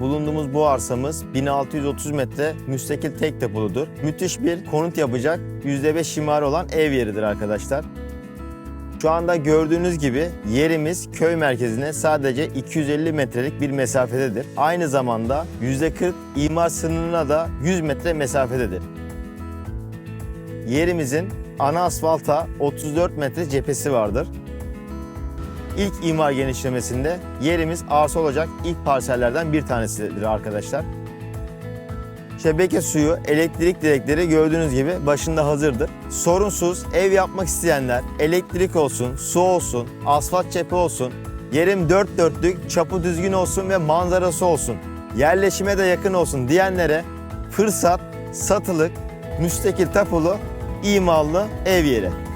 Bulunduğumuz bu arsamız 1630 metre müstakil tek tapuludur. Müthiş bir konut yapacak %5 imar olan ev yeridir arkadaşlar. Şu anda gördüğünüz gibi yerimiz köy merkezine sadece 250 metrelik bir mesafededir. Aynı zamanda %40 imar sınırına da 100 metre mesafededir. Yerimizin ana asfalta 34 metre cephesi vardır. İlk imar genişlemesinde yerimiz arsa olacak ilk parsellerden bir tanesidir arkadaşlar. Şebeke suyu, elektrik direkleri gördüğünüz gibi başında hazırdır. Sorunsuz ev yapmak isteyenler elektrik olsun, su olsun, asfalt cephe olsun, yerim dört dörtlük, çapı düzgün olsun ve manzarası olsun, yerleşime de yakın olsun diyenlere fırsat, satılık, müstakil tapulu, imarlı ev yeri.